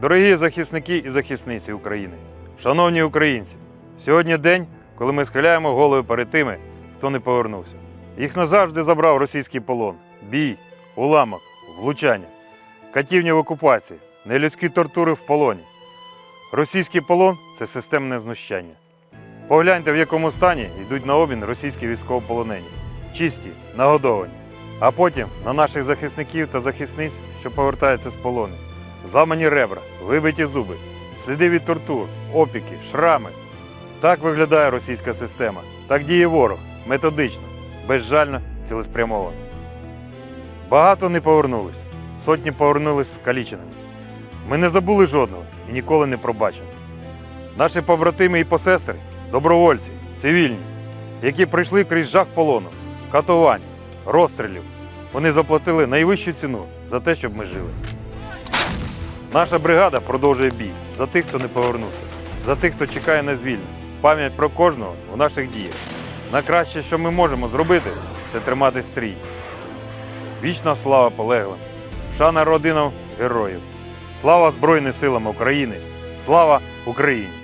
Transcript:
Дорогі захисники і захисниці України, шановні українці, сьогодні день, коли ми схиляємо голови перед тими, хто не повернувся. Їх назавжди забрав російський полон, бій, уламок, влучання, катівні в окупації, нелюдські тортури в полоні. Російський полон це системне знущання. Погляньте, в якому стані йдуть на обмін російські військовополонені, чисті, нагодовані, а потім на наших захисників та захисниць, що повертаються з полону. Зламані ребра, вибиті зуби, сліди від тортур, опіки, шрами. Так виглядає російська система. Так діє ворог, методично, безжально, цілеспрямовано. Багато не повернулись, сотні повернулись скаліченими. Ми не забули жодного і ніколи не пробачимо. Наші побратими і посестри добровольці, цивільні, які прийшли крізь жах полону, катувань, розстрілів. Вони заплатили найвищу ціну за те, щоб ми жили. Наша бригада продовжує бій за тих, хто не повернувся, за тих, хто чекає на звільнення. Пам'ять про кожного у наших діях. Найкраще, що ми можемо зробити, це тримати стрій. Вічна слава полеглим, шана родинам героїв. Слава Збройним силам України! Слава Україні!